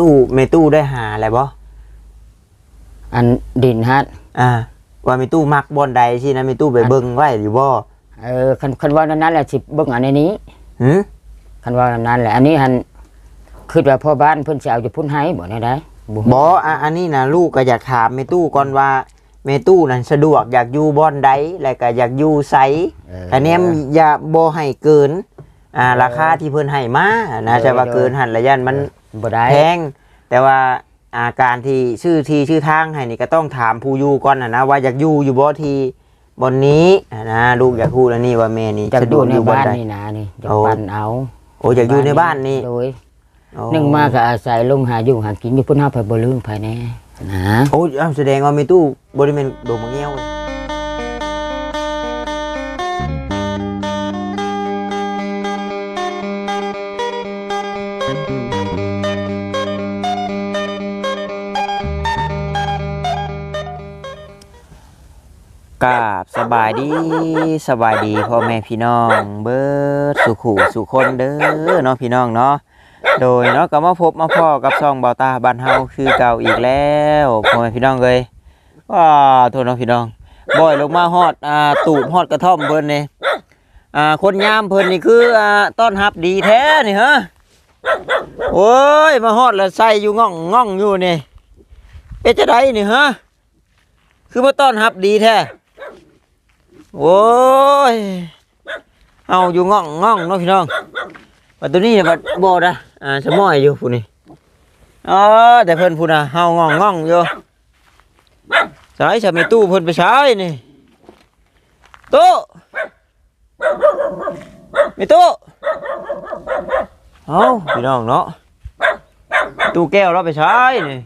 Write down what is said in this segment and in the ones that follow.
ตู้เมตู้ได้หาอะไรบ่อันดินฮัดอ่า ว่าเมตู้มักบอนใดที่นะเมตู้ไปเบิ่งไว้อยู่บ่เออคันคันว่านั้นแหละสิเบิ่งอันนี้หืมคันว่านั้นแหละ อันนี้หันคือว่าพ่อบ้านเพิ่นสิเอาอยู่พุ่นให้บ่ได้ได้บ่บ่อะอันนี้นะลูกก็อยากถามเมตู้ก่อนว่าเมตู้นั้นสะดวกอยากอยู่บอนใดแล้วก็อยากอยู่ไสเอออันเนี้ยอย่าบ่ให้เกิน อ่า ราคาที่เพิ่นให้มานะจะว่าเกินหันระยันมัน บ่ได้แพงแต่ว่าอาการที่ชื่อที่ชื่อทางให้นี่ก็ต้องถามผู้อยู่ก่อนนะนะว่าอยากอยู่อยู่บ่ที่บนนี้อ่านะลูกอยากพูดแล้วนี่ว่าแม่นี่จากสะดดูวกในอยู่บนบ้านใดนี่นะนี่จากโอ้ปันเอาโอ้อยากอยู่ในบ้านนี่โดยโอ้หนึ่งมาก็อาศัยลงหาอยู่หากินอยู่พุ่นเฮาไปบ่ลืมภายในนะโอ้ยอ้าวแสดงว่ามีตู้บริเวณโดมะเงี้ยว สบายดีสบายดีพ่อแม่พี่น้อง เบิดสุขุสุคนเด้อเนาะพี่น้องเนาะโดยเนาะก็มาพบมาพ่อกับซองเบาตาบ้านเฮาคือเก่าอีกแล้วพ่อแม่พี่น้องเลยว้าโทษเน้องพี่น้องบ่อยลงมาฮอดอ่าตูบฮอดกระท่อมเพิ่นนี่อ่าคนยามเพิ่นนี่คืออ่าต้อนรับดีแท้นี่ฮะโอ้ยมาฮอดแล้วใส่อยู่ง่องง่องอยู่นี่เป็นจะไดนี่ฮะคือมาต้อนรับดีแท้ โอ้ย เอาอยู่ง่องง่องเนาะพี่น้องว่าตัวนี้บัดบ่นะอ่าสมอยอยู่ผู้นี้อ๋อแต่เพิ่นผู้น่ะเฮาง่องง่องอยู่สายจะมีตู้เพิ่นไปใช้นี่ตู้มีตู้เอ้าพี่น้องเนาะตู้แก้วเราไปใช้นี่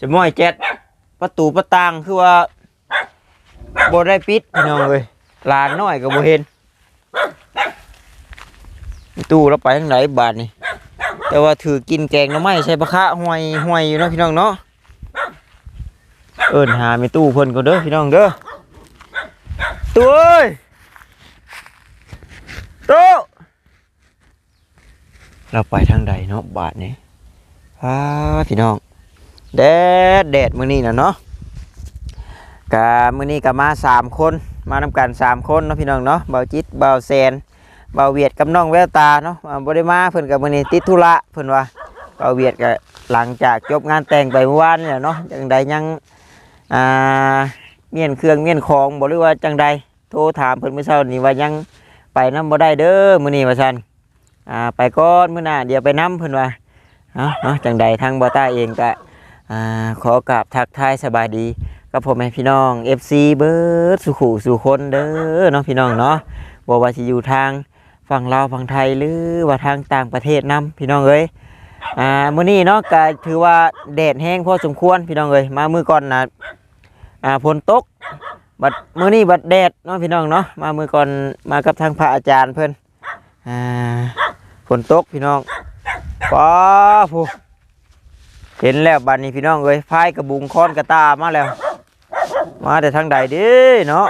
สมอยเจ็ดประตูประตางคือว่า บ่ได้ปิดพี่น้องเอ้ยหลานน้อยก็บ่เห็น ตู้เราไปทางไหนบาทนี่แต่ว่าถือกินแกงหน้ำไม้ใช่ปะคะห่วยห่วยอยู่เนาะพี่น้องเนาะเอิญหาไม่ตู้เพิ่นก็เด้อพี่น้องเด้อตู้เอ้ยตู้เราไปทางใดเนาะบาทนี่อ้าพี่น้อง แดดแดดมื้อนี้น่ะเนาะ กะมื้อนี้ก็มาสามคนมานำกันสามคนเนาะพี่น้องเนาะเบาจิตเบาแซนเบาเวียดกับน้องแววตาเนาะอ่าบ่ได้มาเพิ่นกับมื้อนี้ติดธุระเพิ่นว่าเบาเวียดก็หลังจากจบงานแต่งไปเมื่อวานนี่แหละเนาะจังใดยังอ่าเมียนเครื่องเมียนของบ่หรือว่าจังใดโทรถามเพิ่นเมื่อเช้านี้ว่ายังไปนํบ่ได้เด้อมื้อนี้ว่าซั่นอ่าไปก่อนมื้อหน้าเดี๋ยวไปนํเพิ่นว่าเนาะเนาะจังใดทางบ่ต้าเองก็อ่าขอกราบทักทายสบายดี กับพ่อแม่พี่น้อง FC เบิร์ดสุขุสุคนเด้อเนาะพี่น้องเนาะบ่ว่าสิอยู่ทางฝั่งลาวฝั่งไทยหรือว่าทางต่างประเทศนํพี่น้องเอ้ยอ่ามื้อนี้เนาะก็ถือว่าแดดแห้งพอสมควรพี่น้องเอ้ยมามื้อก่อนนะอ่าฝนตกบัดมื้อนี้บัดแดดเนาะพี่น้องเนาะมามื้อก่อนมากับทางพระอาจารย์เพิ่นอ่าฝนตกพี่น้องป้าผู้เห็นแล้วบัดนี้พี่น้องเอ้ยพายกระบุงค้อนกระตามาแล้ว มาแต่ทางใดดิเนาะ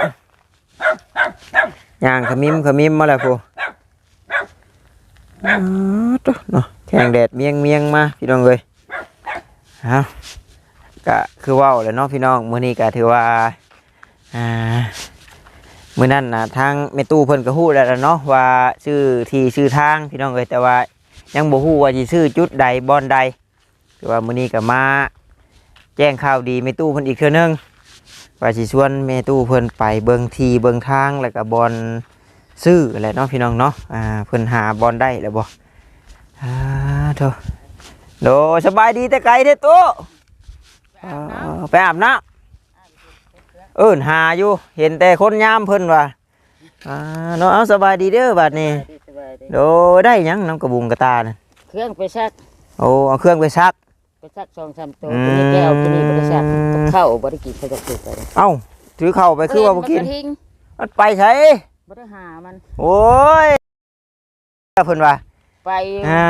ย่างขมิมขมิมมาแล้วผู้อ๋อตัวเนาะแข่งแดดเมียงเมียงมาพี่น้องเลยฮะก็คือว่าเลยเนาะพี่น้องมื้อนี้ก็ถือว่าอ่ามื้อนั้นนะทางแม่ตู้เพิ่นก็ฮู้แล้วเนาะว่าชื่อที่ชื่อทางพี่น้องเอ้ยแต่ว่ายังบ่ฮู้ว่าสิชื่อจุดใดบ่อนใดคือว่ามื้อนี้ก็มาแจ้งข่าวดีแม่ตู้เพิ่นอีกเทื่อนึง ว่าสิชวนแม่ตู้เพิ่นไปเบิ่งที่เบิ่งทางแล้วก็บ่อนซื้อแหละเนาะพี่น้องเนาะอ่าเพิ่นหาบอลได้แล้วบ่อ่าโถโดสบายดีแต่ไกลเด้อตู้อ่าไปอาบน้ำเอิ้นหาอยู่ เห็นแต่คนยามเพิ่นว่าอ่าเนาะเอาสบายดีเด้อบัดนี้โดได้หยังน้ำกระบุงกระตาน่ะเครื่องไปซักโอ้เอาเครื่องไปซัก ไปซักสองสามตัวอืมตัวนี้แก้วตัวนี้บ่ได้ซักกับข้าวบ่ได้กินเขาจะปลูกไปเลยเอ้าถือเข้าไปคือว่าบ่กินเพิ่นทิ้งมันไปใช้บ่ได้หามัน โอ้ยเพิ่นว่าไปอ่า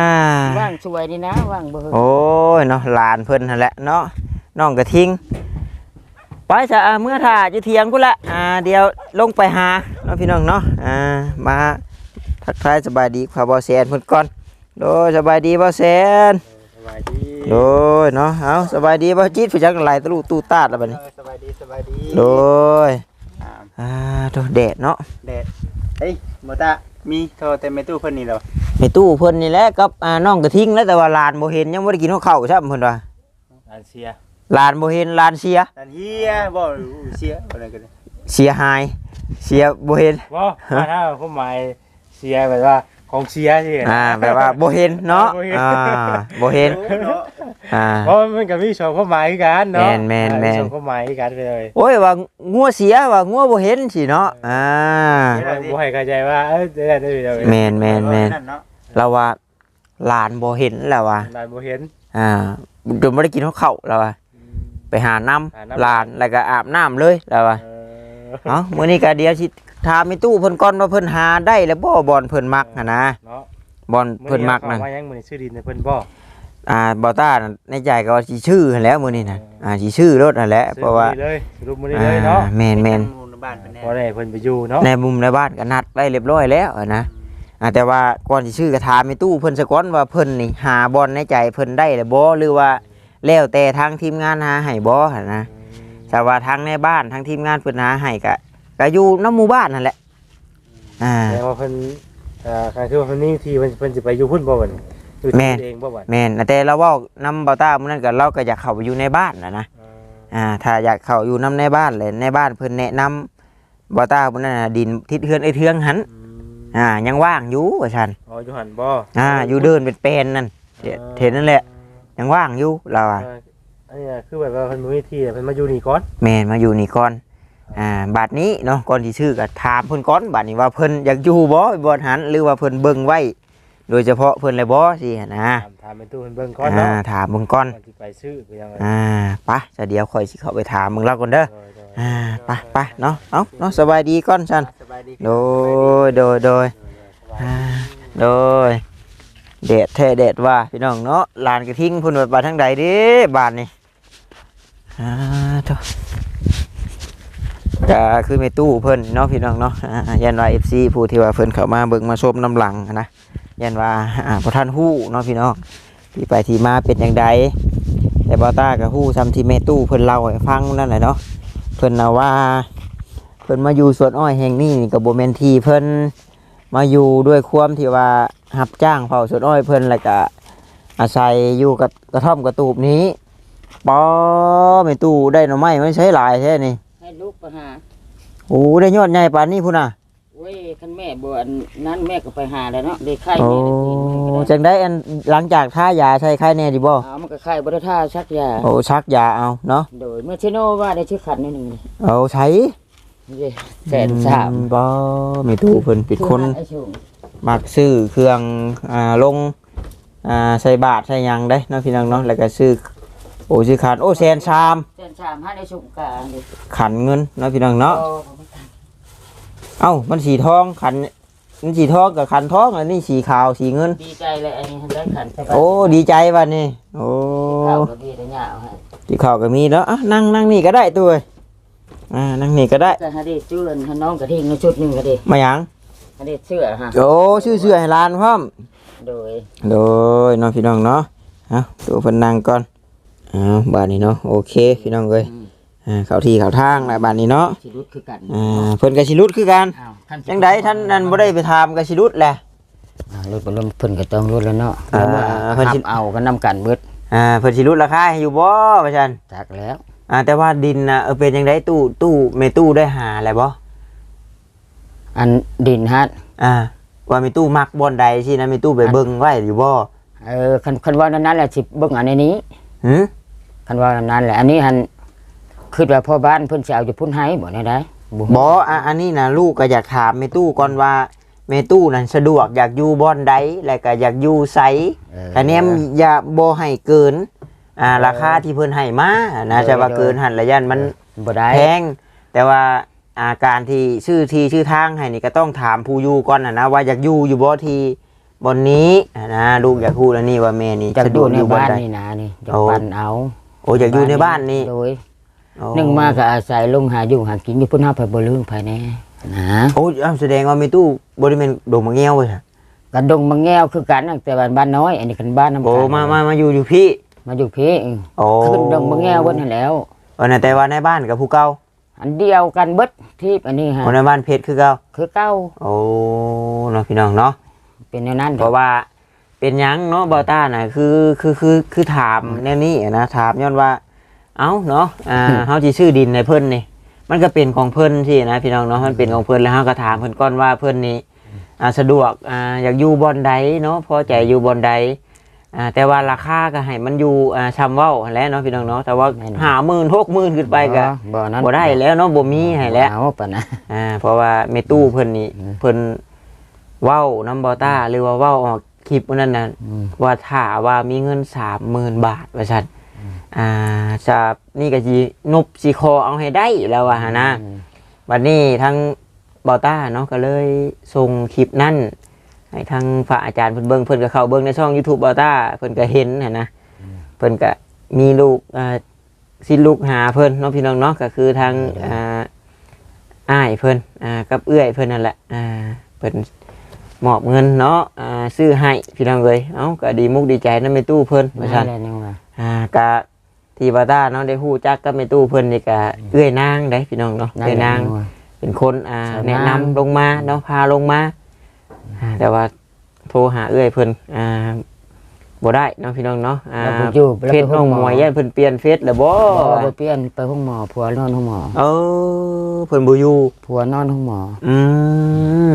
ว่างช่วยนี่นะว่างบ่โอ้ยเนาะหลานเพิ่นนั่นแหละเนาะน้องกระทิงไปจะอ่าเมื่อถ่าจะเทียงพุ่นละอ่าเดี๋ยวลงไปหาเนาะพี่น้องเนาะอ่ามาทักทายสบายดีขอบอแซนเพิ่นก่อนโดยสบายดีบอแซนสบายายดี โดยเนาะเอาสบายดีบ่จิตผู้จักหลายตะลุตูตาดแล้วบัดนี้เออสบายดีสบายดีโดยอ่าอ่าโดแดดเนาะแดดเฮ้ยหมอตามีโทรเต็มในตู้เพิ่นนี่เหรอในตู้เพิ่นนี่แหละกับอ่าน้องกระทิงแล้วแต่ว่าหลานบ่เห็นยังบ่ได้กินข้าวเข้าซ้ํเพิ่นว่าอันเสียหลานบ่เห็นหลานเสียอันเฮียบ่อู้เสียอะไรกันเนี่ยเสียหายเสียบ่เห็นบ่มาถ้าผมหมายเสียแบบว่า ของเสียสิอ่าแบบว่าบ่เห็นเนาะบ่เห็นอ่าบ่เห็นเนาะอ่าเพราะมันก็มีสองความหมายคือกันเนาะแม่นแม่นแม่นสองความหมายคือกันไปเลยโอ้ยว่างัวเสียว่างัวบ่เห็นสิเนาะอ่าบ่ให้เข้าใจว่าเอ้ยได้ได้ได้แม่นแม่นแม่นเนาะเราว่าหลานบ่เห็นแล้วว่าหลานบ่เห็นอ่าจนบ่ได้กินข้าวเข้าแล้วว่าไปหาน้ำหาน้ำหลานแล้วก็อาบน้ำเลยแล้วว่า เออเอ้ามื้อนี้ก็เดี๋ยวสิถามในตู้เพิ่นก่อนว่าเพิ่นหาได้แล้วบ่บ่อนเพิ่นมักหั่นนะเนาะบ่อนเพิ่นมักนั่นว่ายังมื้อนี้ชื่อดินให้เพิ่นบ่อ่าบ่ต้าน่ะในใจก็ว่าสิชื่อหั่นแหล้วมื้อนี้น่ะอ่าสิชื่อรถนั่นแหละเพราะว่าซื้อมื้อนี้เลยสรุปมื้อนี้เลยเนาะอ่าแม่นแม่นพอได้เพิ่นไปอยู่เนาะในมุมในบ้านก็นัดไว้เรียบร้อยแล้วอะนะอ่าแต่ว่าก่อนสิชื่อก็ถามในตู้เพิ่นซะก่อนว่าเพิ่นนี่หาบ่อนในใจเพิ่นได้แล้วบ่หรือว่าแล้วแต่ทางทีมงานหาให้บ่หั่นนะ แต่ว่าทางในบ้านทางทีมงานเพิ่นหาให้ก็ก็อยู่นํหมู่บ้านนั่นแหละ อ่าแต่ว่าเพิ่นเอ่อใครคือว่าเพิ่นนี่ที่เพิ่นเพิ่นสิไปอยู่พุ่นบ่บัดนี้อยู่แม่ที่นเองบ่บัดแม่นแต่เราเว้านำเบาต้ามื้อนั้นก็เราก็อยากเข้าไปอยู่ในบ้านน่ะนะเอ่ออ่าถ้าอยากเข้าอยู่นํในบ้านเลยในบ้านเพิ่นแนะนำเบาต้ามื้อนั้นน่ะดินทิศเฮือนไอ้เทืองหันอืมอ่ายังว่างอยู่ว่าซั่นอ๋ออยู่หั่นบ่อ่าอยู่เดินเป็นเป็นนั่นเดี๋ยวเห็นนั่นแหละยังว่างอยู่เราเอ่อะ ออันนี้น่ะคือแบบว่าเพิ่นบ่มีที่เพิ่นมาอยู่นี่ก่อนแมนมาอยู่นี่ก่อนอ่าบัดนี้เนาะก่อนที่ชื่อก็ถามเพิ่นก่อนบัดนี้ว่าเพิ่นอยากอยู่บ่บ่หันหรือว่าเพิ่นเบิ่งไว้ โดยเฉพาะเพิ่นเลยบ่สิหั่นนะถามถามเป็นตู้เพิ่นเบิ่งก่อนอ่าเนาะถามเบิ่งก่อน ก่อนสิไปซื้อไปยังไงอ่าไปะจะเดี๋ยวค่อยสิเข้าไปถามมึงเล่าก่อนเด้อ โดยโดยอ่าไปไปเนาะ เอ้าเนาะสบายดีก่อนซั่นสบายดีโดยโดยโดยอ่าโดย แดดแท้แดดว่าพี่น้องเนาะลานกระทิ้งพิ่นว่าไปทางใดด้บ้านนี่อ่าโถก็คือแม่ตู้เพิ่นเนาะพี่น้องเนาะยันว่า FC ผู้ที่ว่าเพิ่นเข้ามาเบิ่งมาชมน้ำหลังนะยันว่าอ่าบ่ทันฮู้เนาะพี่น้องที่ไปที่มาเป็นจังไดแต่บ่าต้าก็ฮู้ซ้ำที่แม่ตู้เพิ่นเล่าให้ฟังนั่นแหละเนาะเพิ่นนะว่าเพิ่นมาอยู่สวนอ้อยแห่งนี้นี่ก็บ่แม่นทีเพิ่นมาอยู่ด้วยความที่ว่า รับจ้างเผาสวนอ้อยเพิ่นแล้วก็อาศัยอยู่กับกระท่อมกระตูบนี้ปอแม่ตู้ได้หน่อไม้ไม่ใช้หลายแท้นี่ให้ลูกไปหาโอ้ได้ยอดใหญ่ปานนี้พุ่นน่ะเว้ยคันแม่บ่อันนั้นแม่ก็ไปหาแล้วเนาะได้ไข่โอ้แม่ได้กินจังได้อันหลังจากท่ายาใช้ไข้แน่ดิบ่เอามันก็ไข่บ่ได้ท่าชักยาโอ้ชักยาเอาเนาะโดยเมื่อเชโนว่าได้ชื่อขันนิดนึงนี่เอาใช้นี่แสนสามอืบ่แม่ตู้เพิ่นเป็นคนไอ้ชุง มักซื้อเครื่องอ่าลงอ่าใส่บาทใส่หยังได้เนาะพี่น้องเนาะแล้วก็ซื้อโอ้ซื้อขันโอ้แสนชามแสนสามให้ได้ชุงกลางดิขันเงินเนาะพี่น้องเนาะโอ้เอ้ามันสีทองขันมันสีทองกับขันทองอันนี้สีขาวสีเงิน ดีใจเลยอันนี้ได้ขันไปโอ้ดีใจวันนี้โอ้เข้าก็ดีแต่ยาวให้สีขาวก็มีแล้วอะนั่งนั่งนี่ก็ได้ตัวเอ้ยอ่านั่งนี่ก็ได้ก็หาได้จุนให้น้องกระทิงในชุดหนึงก็ดีมาหยัง หาได้เสื้อฮะโอ้ชื่อเสื้อให้หลานพร้อม โดยโดยน้องพี่น้องเนาะเอาตัวเพิ่นนั่งก่อนเอาบ้านนี้เนาะโอเคพี่น้องเอ้ยอืมอ่าเข้าที่เข้าทางแล้วบ้านนี้เนาะสิรุดคือกันอ่าเพิ่นก็สิรุดคือกันอ้าวท่านจังไดท่านนั่นบ่ได้ไปถามก็สิรุดแหละ อ่ารถบ่ลมเพิ่นก็ต้องรถแล้วเนาะอ่าแล้วว่าเพิ่นสิหับเอากันนำกันเบิดอ่าเพิ่นสิรุดราคาให้อยู่บ่ว่าซั่นจักแล้ว อ่าแต่ว่าดินน่ะเออเป็นจังไดตู้ตู้แม่ตู้ได้หาอะไรบ่ อันดินฮัดอ่า ว่าแม่ตู้มักบ่อนใดสินะแม่ตู้ไปเบิ่งไว้อยู่บ่เออคันคันว่านั้นแหละสิเบิ่งอันนี้หึคันว่านั้นแหละ อันนี้หันคือว่าพ่อบ้านเพิ่นสิเอาอยู่พุ่นให้บ่ได้ได้บ่บ่อะอันนี้น่ะลูกก็อยากถามแม่ตู้ก่อนว่าแม่ตู้นั่นสะดวกอยากอยู่บ่อนใดแล้วก็อยากอยู่ไสเออคะแนนอย่าบ่ให้เกิน อ่า ราคาที่เพิ่นให้มานะแต่ว่าเกินหันระยันมันบ่ได้แพงแต่ว่า อาการที่ชื่อที่ชื่อทางให้นี่ก็ต้องถามผู้อยู่ก่อนนะนะว่าอยากอยู่อยู่บ่ที่บนนี้อ่านะลูกอยากพูดแล้วนี่ว่าแม่นี่จากสะดดูวกในอยู่บนบ้านใดนี่นะนี่จะโอ้ปันเอาโอ้อยากอยู่ในบ้านนี่โดยโอ้หนึ่งมาก็อาศัยลงหาอยู่หากินอยู่พุ่นเฮาไปบ่ลืมภายในนะโอ้อ้าวแสดงว่ามีตู้บริเวณโดมมะเงี้ยวเลยกันดงบางแง้วคือกันตั้งแต่บ้านบ้านน้อย อันนี้กันบ้านน้ำโอ้กันมามามาอยู่อยู่พี่ มาอยู่พี่โอ้ขึ้นดงบางแง้วเบิ้นั่นแล้วเออน่ะแต่ว่าในบ้านกับผู้เก่า อันเดียวกันเบิดที่อันนี้ฮะคนในบ้านเพชรคือเก่าคือเก้าโอ้เนาะพี่น้องเนาะเป็นแนวนั้นเพราะว่าเป็นหยังเนาะบอต้าน่ะคือคือคือคือถามแนวนี้นะถามย้อนว่า เอ้าเนาะอ่าเฮาสิซื้อดินในเพิ่นนี่มันก็เป็นของเพิ่นที่นะพี่น้องเนาะมันเป็นของเพิ่นแล้วเฮาก็ถามเพิ่นก่อนว่าเพิ่นนี่อ่าสะดวกอ่าอยากอยู่บ่อนใดเนาะพอใจอยู่บ่อนใด อ่าแต่ว่าราคาก็ให้มันอยู่อ่าชำเว้าหั่นแหล้วเนาะพี่น้องเนาะแต่ว่าห้าหมื่นหกหมื่นขึ้นไปก็บ่นั้นบ่ได้แล้วเนาะบ่มีให้แล้ว เอาปะนะ อ่าเพราะว่าเมตู้เพิ่นนี่อืม เพิ่นเว้าน้ำบอต้าหรือว่าเว้าออกคลิปวันนั้นน่ะอืม ว่าถ้าว่ามีเงินสามหมื่นบาทว่าซั่นอ่าจะนี่ก็สินบสิคอเอาให้ได้แล้วว่าหั่นนะอืมวันนี้ทั้งบอต้าเนาะก็เลยส่งคลิปนั้น ให้ทางพระอาจารย์เพิ่นเบิ่งเพิ่นก็เข้าเบิ่งในช่อง YouTube บอต้าเพิ่นก็เห็นหั่นนะเพิ่นก็มีลูกอ่าสิลูกหาเพิ่นเนาะพี่น้องเนาะก็คือทางอ่าอ้ายเพิ่นอ่ากับเอื้อยเพิ่นนั่นแหละอ่าเพิ่นมอบเงินเนาะอ่าซื้อให้พี่น้องเลยเอ้าก็ดีมุกดีใจนำแม่ตู้เพิ่นว่าซั่นนั่นแหละนี่ว่าอ่าก็ที่บาต้าเนาะได้ฮู้จักกับแม่ตู้เพิ่นนี่ก็เอื้อยนางได้พี่น้องเนาะนั่นเอื้อยแหละนางนี่ว่าเป็นคนอ่าสาวนางแนะนำลงมาเนาะพาลงมาอ่า แต่ว่าโทรหาเอื้อยเพิ่นอ่าบ่ได้เนาะพี่น้องเนาะอ่าแล้วบ่อยู่แล้วเฟไปซน้องมวยยันเพิ่นเปลี่ยนเฟซแล้วบ่บ่ไปเปลี่ยนไปห้องหมอผัวนอนห้องหมอเออเพิ่นบ่อยู่ผัวนอนห้องหมอ อื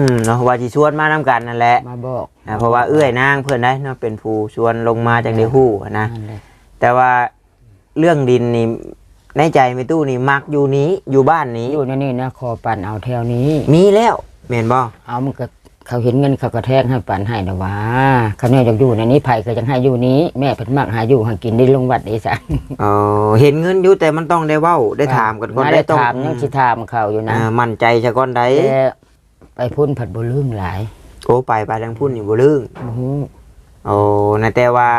มเนาะว่าสิชวนมานํกันนั่นแหละมาบอกอ่าเพราะว่าเอื้อยนางเพื่อนได้เนาะเป็นผู้ชวนลงมาจากเดฮู้อะนะนั่นแหละแต่ว่าเรื่องดินนี่ในใจไม่ตู้นี่มักอยู่นี้อยู่บ้านนี้ อยู่ในนี่นะคอปั่นเอาแถวนี้ มีแล้วแม่นบ่เอามันก็ เขาเห็นเงินเขาก็แทกให้ปั่นให้นะว่าเขาเนี่ยจะอยู่ในนี้ไผ่ก็ยังให้อยู่นี้ แม่เพิ่นมักหาอยู่หากินได้ลงวัดได้ซะเออเห็นเงินอยู่แต่มันต้องได้เว้าได้ถามกันก่อนมาได้ได้ต้องถามยังสิถามเขาอยู่นะอ่ามั่นใจซะก่อนได้แต่ไปพุ่นผัดบ่ลืมหลายโอ้ไปไปทางพุ่นนี่บ่ลืมโอ้โหโอ้นะแต่ว่า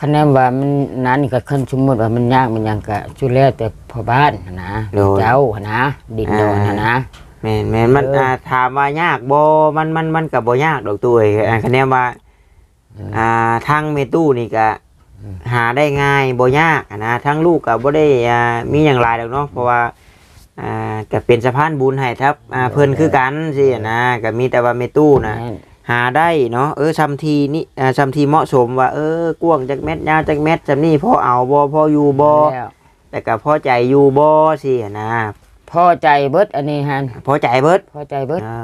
คะแนนว่ามันนั้นก็ขึ้นสมมุติว่ามันยากมันหยังก็ชุดแล้วแต่พ่อบ้านน่ะนะเจ้าน่ะนะดินดอนน่ะนะ แม่นแม่นมันเอออ่อ่าถามว่ายากบ่มันมันมันก็บ่ยากดอกตุ้ยอ่าคะแนนว่า อ่าทางเมตู้นี่ก็หาได้ง่ายบ่ยากอะนะทั้งลูกก็บ่ได้อ่ามีอย่างไรดอกเนาะเพราะว่าอ่าก็เป็นสะพานบุญให้ครับอ่าเพิ่นคือกันสิอะนะก็มีแต่ว่าเมตู้นะแม่นหาได้เนาะเออซำทีนี่อ่าซำทีเหมาะสมว่าเออกว้างจักเม็ดยาวจักเม็ดซำนี้พอเอาบ่พออยู่บ่แล้วแต่ก็พอใจอยู่บ่สิอะนะ พอใจเบิดอันนี้ฮันพอใจเบิดพอใจเบิดอ่า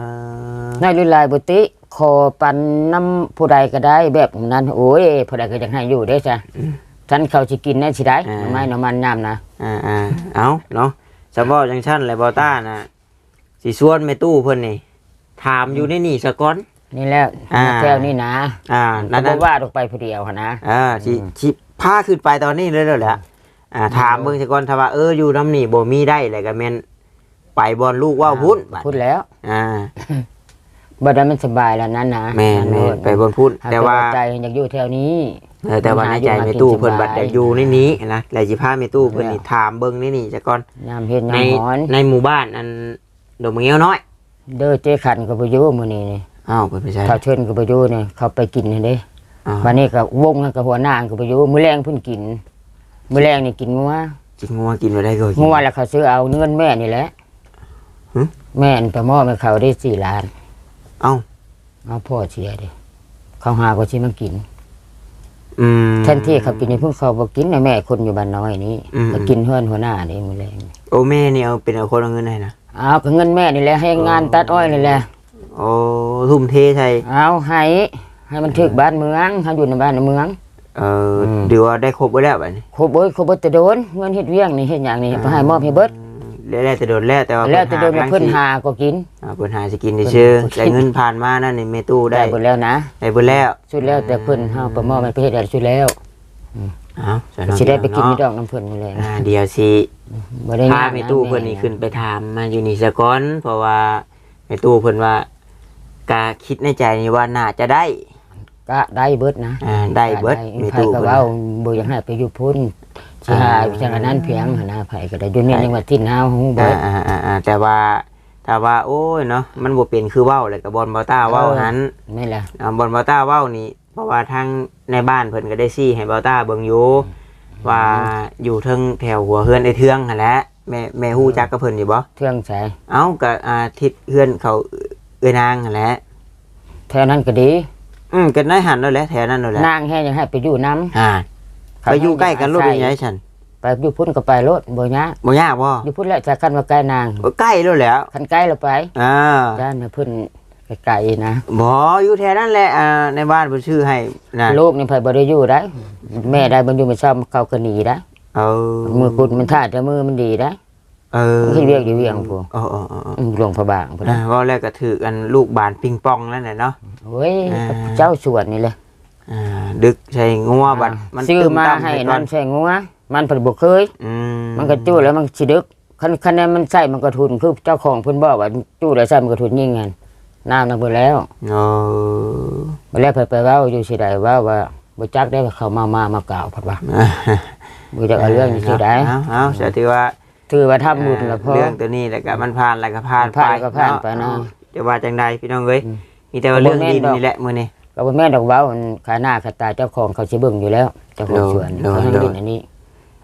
ในลุลายบุติขอปันน้ำผู้ใดก็ได้แบบนั้นโอ้ยผู้ใดก็จะให้อยู่ได้จ้ะฉันเขาสิกินได้สิได้หน่อไม้หน่อมันยำนะอ่าอ่าเอาเนาะสำบ่จังซั่นแหละบ่ต้าน่ะสิชวนแม่ตู้เพิ่นนี่ถามอยู่ในนี่ซะก่อน นี่แหล้วอ่า แก้วนี่นะอ่าก็นั่นบนั่อนกว่าออกไปผู้เดียวหั่นนะ อ่าสิอืมสิพาขึ้นไปตอนนี้เลยแล้วแหละอ่าถามเบิ่งซะก่อนถ้าว่าเอออยู่น้ำนี่บ่มีได้แล้วก็แม่น ไปบอลลูกว่าวพุ่นบัดพูดแล้วอ่าบ่ได้มันสบายแล้วนั้นนะแม่นแม่นไปบอลพุ่นหากแต่ว่าใจอยากอยู่แถวนี้เออแต่ว่าในใจหาอยู่แม่ตู้หากินเพิ่นบัดสบายได้อยู่ในนี้นะแล้วสิพาแม่ตู้เพิ่นแล้วนี่ถามเบิ่งในนี่ซะก่อนยามเฮ็ดในยามหอนในหมู่บ้านอันดงมะเงี้ยวน้อย เด้อเจ๊ขันก็บ่อยู่มื้อนี้นี่อ้าวเพิ่นไปใช่เขาเชิญก็บ่อยู่นี่เขาไปกินนี่เด้อ้าววันนี้ก็วงนั่นก็หัวหน้าก็บ่อยู่มื้อแรงเพิ่นกินมื้อแรงนี่กินงัวกินงัวกินไปได้ก็กินงัวแล้วเขาซื้อเอาเงินแม่นี่แหละ หึแม่นไปมอบให้เขาได้4ล้าน เอ้า เอาพ่อเสียเด้เขาหาก็สิมากินอืม แทันที่เขากินนี่เพิ่งเขาบ่กินนะแม่คนอยู่บ้านน้อยนี่อืมก็กินเฮือนหัวหน้านี่มื้อแรงโอ้แม่นี่เอาเป็นเอาคนเอาเงินให้นะ เอาก็เงินแม่นี่แหละให้งานตัดอ้อยนี่แหละโอ้ทุ่มเทใช่เอาให้ให้มันถึกบ้านเมืองให้อยู่ในบ้านในเมือง เอออม เดี๋ยวว่าได้ครบไว้แล้วบัดนี้ครบเอ้ยครบเบิดแต่โดนเงินเฮ็ดเวียงนี่เฮ็ดหยังนี่ไปให้มอบให้เบิด แล้วแล้วแต่โดนแล้วแต่ว่าแล้วแต่โดนเพิ่นหาก็กินอ่าเพิ่นหาสิกินซื่อเพิ่นๆแต่เงินผ่านมานั่นนี่แม่ตู้ได้ได้หมดแล้วนะได้เบิดแล้วสุดแล้วแต่เพิ่นเฮาไปมอบให้ไปเฮ็ดอะไรสุดแล้วเอ้าสวัสสิได้ไปกินเาะมีดอกน้ำเพิ่นนี่แหละอ่าเดี๋ยวสิบ่ได้พายากแม่ตู้เพิ่นนี่ขึ้นไปถามมาอยู่นี่ซะก่อนเพราะว่าแม่ตู้เพิ่นว่ากะคิดในใจนี่ว่าน่าจะได้ ก็ได้เบิดนะอ่าได้เบิดได้แม่ไผตู้ก็เพิ่น เว้าบ่อยากให้ไปอยู่พุ่นสิหาจังนั้นเพียงหั่นนะไผก็ได้อยู่นี่ยังว่าทิ้นเฮาฮู้เบิอ่าด อ่าอ่าอ่าแต่ว่าแต่ว่าโอ้ยเนาะมันบ่เป็นคือเว้าเลยกับบอลบอต้าเว้าหันไม่นแหละอ่าบอลบอต้าเว้านี่ เพราะว่าทางในบ้านเพิ่นก็ได้ซี่ให้บอต้าเบิ่งอยู่ว่าอยู่เทิงแถวหัวเฮือนไอ้เทืองหั่นแหละแม่แม่ฮู้จักกับเพิ่นอยู่บ่เทื่องใสเอ้าก็อ่าทิศเฮือนเขาเอ้ยนางหั่นแหละแถวนั้นก็ดี อืมก็ได้หันแล้วแหละแถวนั้นนั่นแหละนางแห้ยังให้ไปอยู่น้ำอ่าไปอยู่ใกล้กันรถยังไงฉันไปอยู่พุ่นก็ไปรถบ่ยากบ่ยากบ่อยู่พุ่นแล้วจากกันว่าใกล้นางใกล้แล้วแหล้วคันใกล้เราไปอ่าด้านน่ะเพิ่นไกลๆนะบ่อยู่แถวนั้นแหละอ่าในบ้านเพิ่นชื่อให้นั่นลูกนี่ไผบ่ได้อยู่ได้แม่ได้บ่อยู่มาซ่อมเขาก็หนีได้เออมือกุดมันท่าแต่มือมันดีได้ เออมันเฮ็ดเวียกอยู่เวียงพวกเออเออเออเอออืมหลวงพระบางพุ่นอ่าน่ะว่าแรกก็ถือกันลูกบานปิงปองแล้วน่ะเนาะโอ้ยอ่าเจ้าสวนนี่เลยอ่าดึกใส่งัวบัดมันซื้อตึมาตั้ให้ไปก่อนั่นใส่งัวมันเพิ่นบ่เคยอืมมันก็จู้แล้วมันสิดึกคันคันนั้นมันใส่มันก็ทุนคือเจ้าของเพิ่นบอกว่าจู้แล้วใส่มันก็ทุนยิ่งกันน้ำนั่นเบิดแล้วเออบ่แล้วเพิ่นไปเว้าอยู่สิได้เว้าว่าบ่จักได้ว่าเขามามามากล่าวเพิ่นว่าบ่จักเอาเรื่องสิได้เอาเอาจะถือว่า ถือว่าทำบุญแล้วพอเรื่องตัวนี้แล้วก็มันผ่านแล้วก็ผ่านผ่านก็ผ่านไปนะเาจะว่าจังใดพี่น้องเอ้ยอืมมีแต่ว่าเรื่องบ่แม่นดินดอกนี่แหละมื้อนี้ก็บ่แม่นดอกเว้ามันขาหน้าขาตาเจ้าของเขาสิเบิ่งอยู่แล้วเจ้าของสวนโดนเขาให้โดนดินอันนี้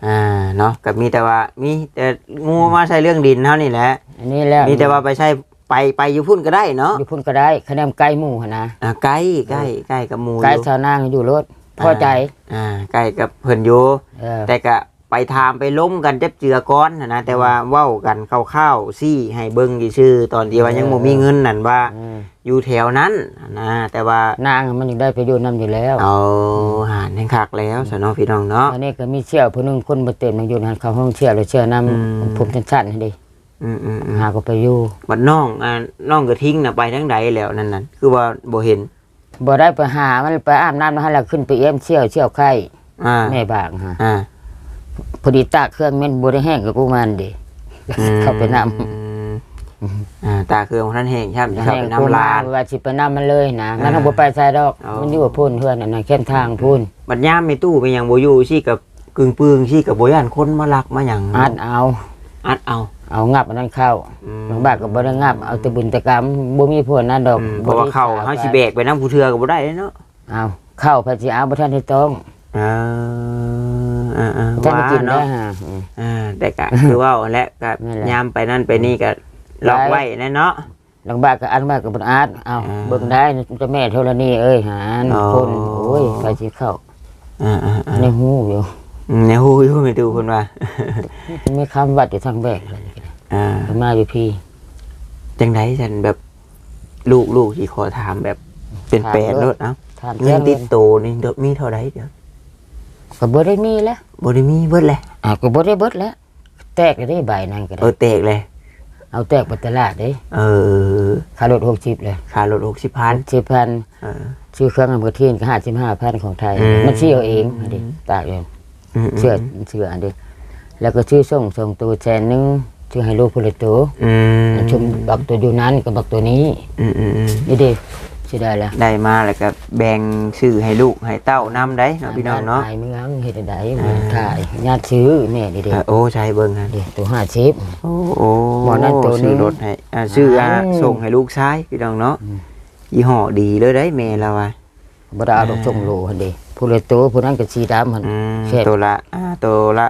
อ่าเนาะก็มีแต่ว่ามีแต่งูมาใช้เรื่องดินเท่านี้แหละอันนี้แล้วมีแต่ว่าไปใช้ไปไปอยู่พุ่นก็ได้เนาะอยู่พุ่นก็ได้คะแนนใกล้หมู่หั่นนะอ่าใกล้ใกล้ใกล้กับหมูใกล้อยู่ชาวนางอยู่รถพอใจอ่าใกล้กับเพิ่นอยู่เออแต่ก็ ไปถามไปล้มกันจับเจือก้อนนะนะแต่ว่าเว้ากันคร่าวๆซี่ให้เบิ่งชื่อๆตอนที่ว่ายังบ่มีเงินนั่นว่าอืมอยู่แถวนั้นนะแต่ว่านางมันยังได้ไปอยู่นํอยู่แล้วเอาหารแห่งคักแล้วสนอพี่น้องเนาะอันนี้ก็มีเชี่ยวผู้หนึงคนบ่เต็มมาอยู่นั่นเขาห้องเชี่ยวแล้วเชี่ยวนํอืมผมสั้นๆให้ดิอืมอืมอืมหาก็ไปอยู่บัดน้องอ่าน้องก็ทิ้งน่ะไปทั้งใดแล้วนั่นน่ะคือว่าบ่เห็นบ่ได้ไปหามันไปอาบน้ำแล้วแล้วขึ้นไปเยี่ยมเชี่ยวเชี่ยวไข่อ่าแม่บางฮะอ่า พอดีตากเครื่องแม่นบ่ได้แห้งกับกูมันดิอืมเข้าไปนอ่าตาเครื่องของท่านแห้งครับำเข้าไปน้ำลานว่าสิไปน้ำมันเลยนะมันอ่าทำบ่ไปใส่ดอกเอามันอยู่กับพุ่นเพื่อนนั่นน่ะเข้มทางพุ่นบัดยามในตู้เป็นหยังบ่อยู่ซี่กับกึ่งปืงซี่กับบ่ย่านคนมาลักมาหยังอัดเอาอัดเอาเอางับอันนั้นเข้าอืมบางบ้านก็บ่ได้งับเอาแต่บุญแต่กรรมบ่มีพวกนั้นดอกอืมเพราะว่าเข้าเฮาสิแบกไปน้ำผู้เทือก็บ่ได้เนาะเอาเข้าพระสิเอาบ่ทันได้ต้องอ่า อ่าอ่าบ่ทันได้ว่ากินได้เนาะฮะอืม อ่าแต่ก็คือว่าเอาและก็นั่นแหละ ยามไปนั่นไปนี่ก็ล็อกไว้แน่เนาะบางบ้านก็อันบ้านก็บ่อัดเอาอ่าเบิ่งได้เจ้าแม่ธรณีเอ้ยหานอ๋อ คนโอ้ยไปสิเข้าอ่าอ่าอ่าในหูอยู่อืมในฮู้อยู่ไม่ตู้เพิ่นว่ามีคำวัดอยู่ทางแบกเลยอ่า มาอยู่พี่ จังไดฉันแบบลูกลูกสิขอถามแบบเป็นถามแปดเลยรถเอ้าถามเงิแจ้นงติดโตนี่เดี๋ยวมีเท่าใดเดี๋ยว ก็บ่ได้มีแล้วบ่ได้มีเบิดเลยอ่าก็บ่ได้เบิดแล้ว แตกก็ได้ใบนั้นก็เอได้อแตกเลย เอาแตกไปตลาดเด้เออค่ารถ60เลยค่ารถ60,000 60,000เออชื่อเครื่องอำเภอเทียนก็55,000ของไทยอืมมันชื่อเอาเองอันนี้ตากเองอืมเชื่อเชื่ออันนี้แล้วก็ชื่อส่งส่งตัวแสนหนึงชื่อให้ลูกผู้ละตัวอืมชุมบักตัวอยู่นั้นกับบักตัวนี้อืมอืมอืมนี่เด้ สิได้แล้วได้มาแล้วก็แบ่งชื่อให้ลูกให้เต้านํได้เนาะพี่น้องเนาะขายเมืองเฮ็ดได้มันขายญาติซื้อแม่นี่เด้เออโอ้ใช่เบิ่งฮะเด้ตัว50โอ้โอ้หมอนั่นตัวหนึ่งซื้อรถให้อ่าซื้ออ่าอืมส่งให้ลูกชายพี่น้องเนาะอืมยี่ห้อดีเลยได้แม่เราอะบ่ได้เอาดอกส่งโลหั่นเด้ผู้ละตัวผู้นั้นก็สีดำหั่นอืมเช็ดตัวละอ่าตัวละ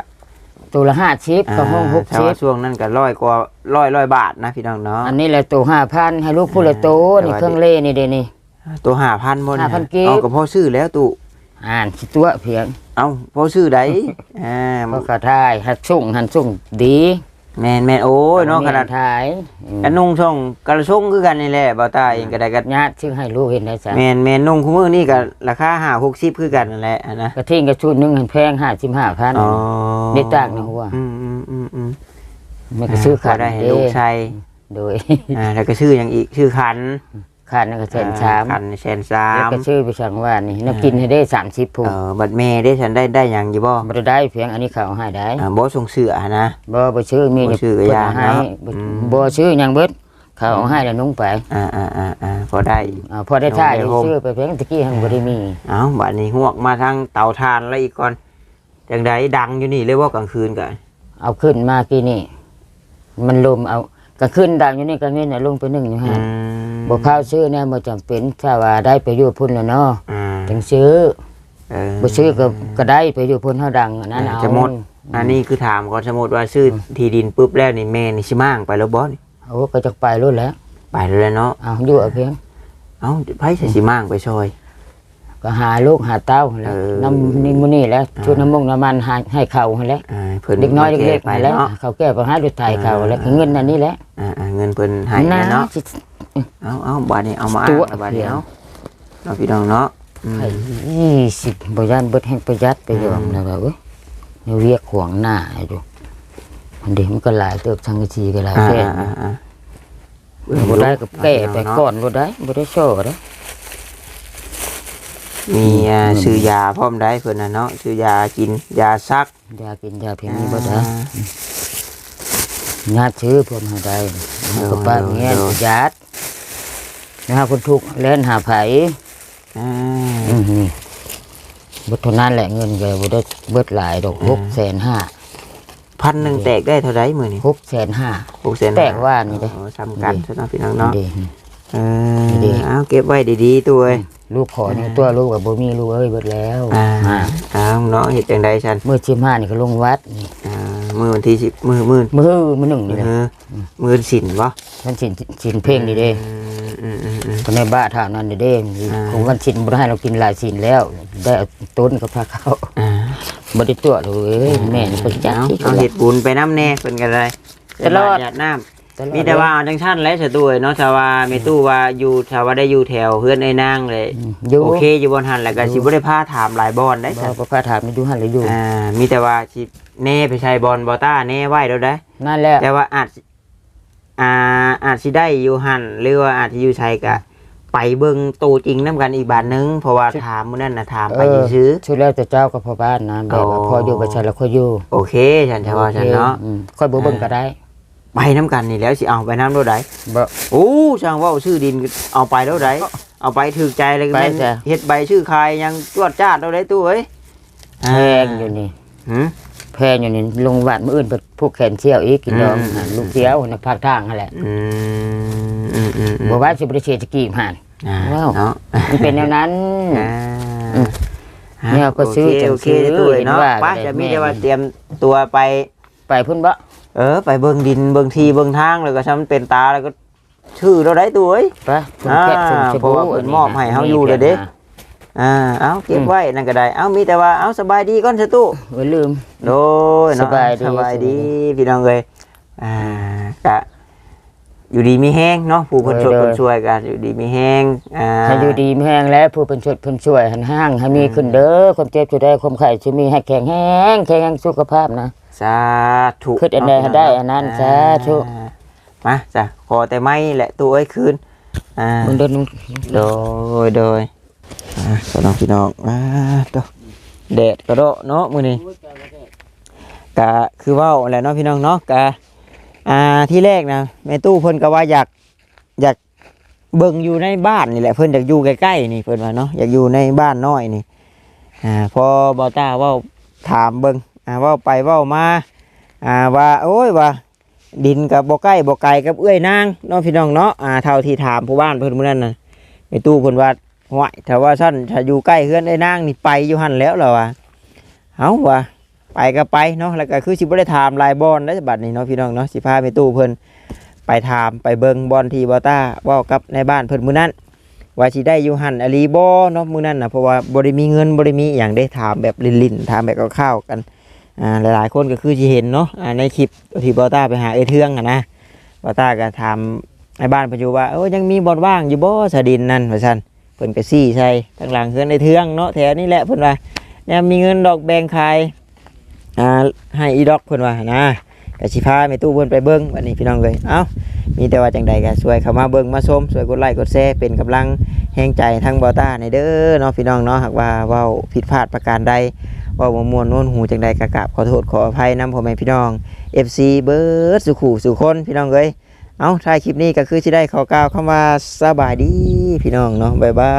ตัวละ50กับห้องถ้าว่า60ช่วงนั้นก็ร้อยกว่าร้อยร้อยบาทนะพี่น้องเนาะอันนี้แหละตัว5,000ให้ลูกผู้ละตัวแต่นี่ว่าเครื่องเล่นี่เด้นี่ตัวห้าพันบน5,000กิ๊บเอาก็พอซื้อแล้วตุอ่านสิตัวเพียง เอาพอซื้อได้อ่าบ่ก็ทายหัดส่งหันส่งดี แมนแมนโอ้ยเนาะขนาดทายอืมกันนุ่งช่องกระชงคือกันนี่แหละบ่าวตาเองก็ได้ก็ญาติชื่อให้ลูกเห็นได้จ้ะแมนแมนนุ่งคู่มือนี่ก็ราคาห้าหกสิบคือกันนั่นแหละอะนะกระทิงกระชุดหนึงหันแพง55,000อ๋อได้ตากในหัวอืมอืมอืมอืมมันก็ซื้อขันได้ให้เด้ลูกชายโดยอ่าแล้วก็ชื่ออย่างอีกชื่อขัน ขันนั่นก็แสนสามขันแสนสาแล้วมก็ชื่อไปสั่งว่านี่นักกินให้ได้30พุ่เออบัดแม่ได้ฉันได้ได้อย่างอยู่บ่บ่ได้ได้เพียงอันนี้เขาให้ได้อ่าบ่ส่งเสือนะ บ่บ่ชื่อมีบ่ชื่อก็เพิ่นยากให้เนาะบ่อืมบ่ชื่อหยังเบิดเขาเอาให้แล้วนุ่งไปอ่าอ่าอ่าอ่าพอได้ อ่าพอได้ท่ายนุ่งได้ห่มชื่อไปเพียงตะกี้หันบ่ได้มี เอาบัดนี้หวกมาทางเตาถ่านแล้วอีกก่อนจังใดดังอยู่นี่เลยว่ากลางคืนกันเอาขึ้นมากี่นี่ มันลมเอา ก็ขึ้นดังอยู่นี่ก็เงินน่ะลงไปหนึ่งอยู่อืฮะมบ่ข้าวซื้อเนี่ยบ่จำเป็นถ้าว่าได้ไปอยู่พุ่นแล้วเนาะอ่าถึงซื้อเออบ่ซื้อก็ก็ได้ไปอยู่พุ่นเฮาดังอันนั้นเอาจะหมดอันนี้คือถามก่อนสมมติว่าซื้อที่ดินปุ๊บแล้วนี่แม่นี่สิมางไปแล้วบ่นี่โอ้ก็จะไปรุ่นแล้ว ไปแล้วแหละเนาะเอาอยู่เอาเพียงเอ้าไผสิสิมางไปซอยก็หาลูกหาเต้าแหล้เอวอน้ำนี่มื้อนี้แหล้วชุดน้ำมงน้ำมันให้ให้เขาให้แล้วอ่าเพิ่นเด็กน้อยมาเด็กๆไปไปแล้วเนาะเขาแก้ปัญหาด้วยไทยเขาแล้วก็เงินอันนี้แหละอ่าอ่าเงินเพิ่นให้แล้วเนาะสิเอาเอาบาทนี้เอามาตัวอ่านบาทนี้เอาเนาะพี่น้องเนาะอืมให้ยี่สิบบ่ยันเบิดแห่งประหยัดไปยอมแล้วก็เอ้ยเนี่ยเวียกขวางหน้าอยู่อันเดีมันก็หลายเติบสังกะสีก็หลายอ่าแค่อ่าอ่าบ่ได้ก็แก้ไปก่อนบ่ได้บ่ได้โชว์ได้ มีอ่าซื้อยาพร้อมได้เพิ่นน่ะเนาะซื้อยากินยาซักยากินยาเพียงนี้บ่ได้ญาติชื่อผมหาได้ก็ป้าเงี้ยญาตินะฮะคนทุกข์เล่นหาไผอ่าอือนี่บ่เท่านั้นแหละเงินก็บ่ได้เบิดหลายดอก6 5 0 0พันหนึ่งแตกได้เท่าไรมื้อนี่0 6 5 0 0หกแสนแตกว่านี่เด้โอ้ซ้ำกันซะเนาะพี่น้องเนาะเด้เอดีอเอาเก็บไว้ดีๆตัวเอ้ย ลูกขอนี่ตัวลูกก็บ่มีลูกเอ้ยเบิดแล้วอ่าอ่าเอาเนาะเฮ็ดจังไดฉันมื้อ15นี่ก็ลงวัดนี่อ่ามื้อวันที่10มื้อมื้อมื้อมื้อหนึ่งนี่แหละเออมื้อสินบ่มันสินสินเพ่งนี่เด้อืมอืมอืมอืมก็ในบ้านเท่านั้นนี่เด้อ่า ของวันสินบ่ได้ให้เรากินหลายสินแล้ว ได้เอาต้นกับพาเขาอ่าบ่ได้ตัวเลยเอ้ยแม่นี่เพิ่นจักเอาที่เอาเห็ดบุญไปน้ำแน่เพิ่นกันเลยตลอดหยาดน้ำ มีแต่ว่าเอาจังชั้นและสะตัวเนาะชาวาเมตู้ว่าอยู่ชาวาได้อยู่แถวเฮือนไอ้นางเลยอยู่ โอเคอยู่บนหันแล้วก็สิบ่ได้พาถามหลายบอนได้บ่จ้ะบ่พาถามนี่อยู่หั่นเลยอยู่ อ่ามีแต่ว่าสิแน่ไปใช้บอลบอต้าแน่ไว้แล้วได้ นั่นแหละ แต่ว่าอาจสิอ่าอาจสิได้อยู่หันหรือว่าอาจสิอยู่ใช้กะ ไปเบิ่งตัวจริงนํกันอีกบาทหนึงเพราะว่าถามมื้อนั้นน่ะถามไปซื้อ ชุดแล้วแต่เจ้าก็พอบ้านนะแบบว่าอ๋อ พออยู่กับฉันแล้วค่อยอยู่โอเคฉันชาวาฉันเนาะ อืมค่อยบ่เบิ่งก็ได้ ไปน้ำกันนี่แล้วสิเอาไปน้ำรถไดบ่โอ้ช่างเว่าชื่อดินเอาไปแล้วไดเอาไปถือใจเลยก็ไปแม่นจ้ะเฮ็ดใบชื่อใครยังจวดจ้าดเราได้ตู้เอ้ยแพงอยู่นี่หืมแพงอยู่นี่ลงวัดมื้ออื่นไปผูกแขนเชี่ยวอีกกินดองอืมหาลูกเดียวในภาคทางนั่นแหละอืมอืมอืมอืมบ่ว่าสิบ่ได้เสียตะกี้หั่นอ่าว้าวเนาะมันเป็นแนวนั้นอ่าอืมเนี่ยก็ซื้อโเคจังโอเคซื้อตู้เอ้ยเนาะเห็นว่าป้าได้จะมีแม่แต่ว่าเตรียมตัวไปไปพุ่นบ่ เออ ไปเบิ่งดินเบิ่งที่เบิ่งทางแล้วก็ซ้ำเป็นตาแล้วก็ชื่อเราได้ตู้เอ้ยไปพุ่นอ่าแค่พุ่นชะเพราะว่าเพิ่นมอบให้เฮาอยู่เลยเด้อ่าเอาเก็บไว้นั่นก็ได้ เอามีแต่ว่าเอาสบายดีก่อนเถอะตู้เออลืมโดยเนะสบายดีสบายดีพี่น้องเลยอ่าก็อยู่ดีมีแห้งเนาะผู้คนช่วยคนช่วยกันอยู่ดีมีแห้งอ่าให้อยู่ดีมีแห้งแล้วผู้เป็นช่วยเพิ่นช่วยหันห้างให้มีขึ้นเด้อความเจ็บจะได้ความไข้จะมีให้แข็งแรงแข็งแรงสุขภาพนะ สาธุคิดอันใดให้ได้อันนั้นสาธุอ่ามาจ้ะขอแต่ไม่แหละตัวเอ้ยคืนอ่ามึงเดินโดยโดยอ่าพี่น้องพี่น้องอ่าโดแดดกระโดดเนาะมื้อนี้กะคือเว้าแหละเนาะพี่น้องเนาะกะอ่าที่แรกนะแม่ตู้เพิ่นก็ว่าอยากอยากเบิ่งอยู่ในบ้านนี่แหละเพิ่นอยากอยู่ใกล้ๆนี่เพิ่นว่าเนาะอยากอยู่ในบ้านน้อยนี่อ่าพอเบาต้าเว้าถามเบิ่งอ่า เว้าไปเว้ามาอ่าว่าโอ้ยว่า ดินกับบ่ใกล้บ่ไกลกับเอื้อยนางเนาะพี่น้องเนาะอ่าเท่าที่ถามผู้บ้านเพิ่นมื้อนั้นน่ะไอ้ตู้เพิ่นว่าห้วยถ้าว่าซั่นถ้าอยู่ใกล้เฮือนไอ้นางนี่ไปอยู่หั่นแล้วล่ะว่าเอ้าว่าไปก็ไปเนาะแล้วก็คือสิบ่ได้ถามลายบอนได้บัดนี้เนาะพี่น้องเนาะสิพาไปตู้เพิ่นไปถามไปเบิงบอนที่บ่ต้าเว้ากับในบ้านเพิ่นมื้อนั้นว่าสิได้อยู่หันอลีบ่เนาะมื้อนั้นน่ะเพราะว่าบ่ได้มีเงินบ่ได้มีอิหยังได้ถามแบบลิ้นๆถามแบบคร่าวๆกัน อ่าหลายๆคนก็คือจะเห็นเนาะอ่าในคลิปที่บอต้าไปหาเอเทืองอะนะบอต้าก็ถามในบ้านปัจจุว่าเออยังมีบอลว่างอยู่บ่สะดินนั่นว่าซั่นเพิ่นก็ซี่ใช่ทั้งหลังเฮือนในเทืองเนาะแถวนี้แหละเพิ่นว่าเนี่ยมีเงินดอกแบ่งขายอ่าให้อีดอกเพิ่นว่านะก็สิพาแม่ตู้เพิ่นไปเบิ่งวันนี้พี่น้องเลยเอ้ามีแต่ว่าจังใดก็ช่วยเข้ามาเบิ่งมาชมช่วยกดไลค์กดแชร์เป็นกำลังแห่งใจทั้งบอต้าในเด้อเนาะพี่น้องเนาะหากว่าเว้าผิดพลาดประการใด ว่าบ่มวนโน่นหูจังใดกะกราบขอโทษขออภัยนำพ่อแม่พี่น้อง FC เบิร์ดสุขู่สุคนพี่น้องเอ้ยเอาท้ายคลิปนี้ก็คือสิได้ขอกล่าวคำว่าสบายดีพี่น้องเนาะบ๊ายบา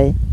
ย